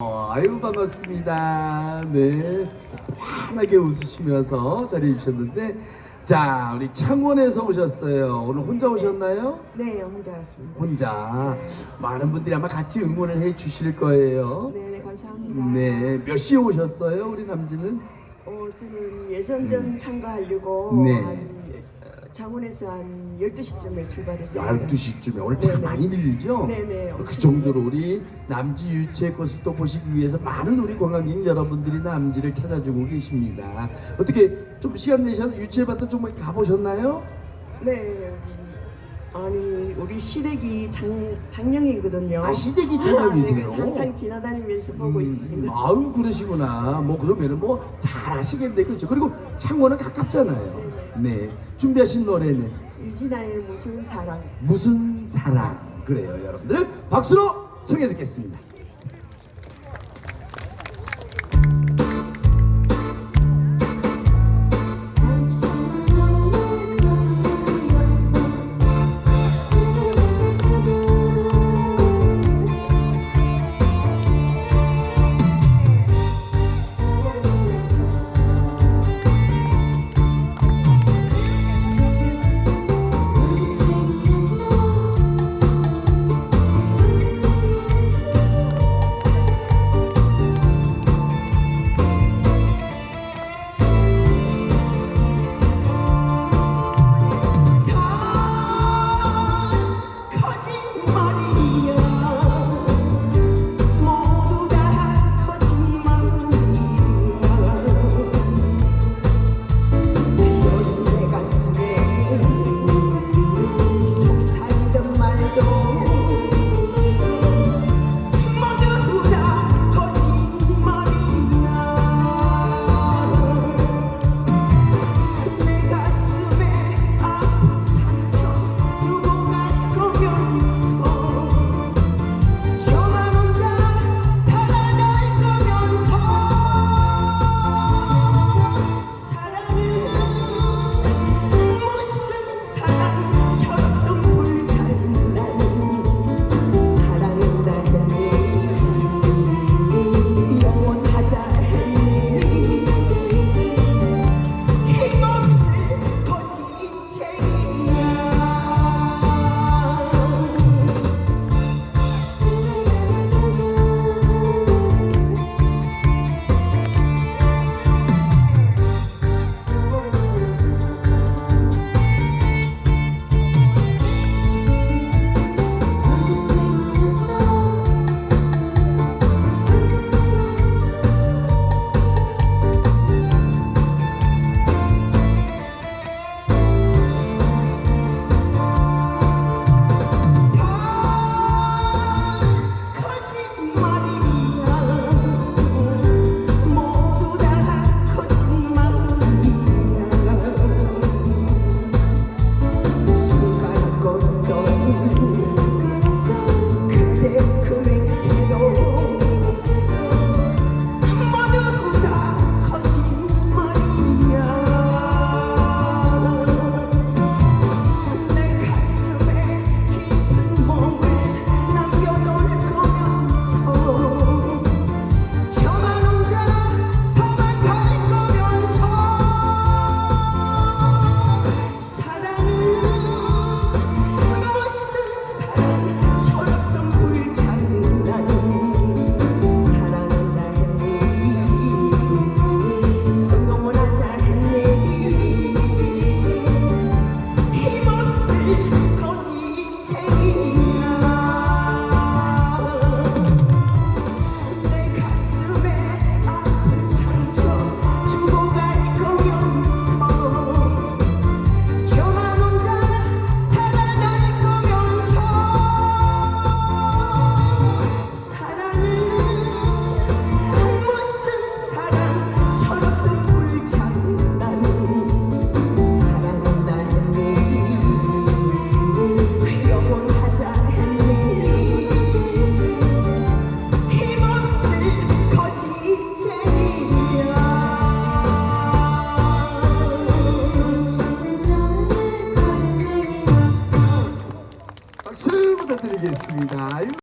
어, 아유 반갑습니다. 네, 환하게 웃으시면서 자리해 주셨는데, 자 우리 창원에서 오셨어요. 오늘 혼자 오셨나요? 네, 혼자 왔습니다. 혼자 많은 분들이 아마 같이 응원을 해 주실 거예요. 네, 네, 감사합니다. 네, 몇 시에 오셨어요, 우리 남진은? 어, 저는 예선전 참가하려고 네. 한 어, 창원에서 한 12시쯤에 출발했어요. 12시쯤에 오늘 참 네네. 많이 밀리죠? 네네, 그 정도로 우리 남지 유채 꽃을 또 보시기 위해서 많은 우리 관광객 여러분들이 남지를 찾아주고 계십니다. 어떻게 좀 시간 내셔서 유채밭도 좀 가보셨나요? 네. 아니, 우리 시댁이 장, 장령이거든요. 아, 시댁이 장령이세요? 네, 그래서 항상 지나다니면서 보고 있습니다. 아유 그러시구나. 뭐 그러면은 뭐 잘 아시겠네, 그렇죠? 그리고 창원은 가깝잖아요. 네, 준비하신 노래는 유진아의 무슨 사랑. 무슨 사랑 그래요, 여러분들 박수로 청해 듣겠습니다.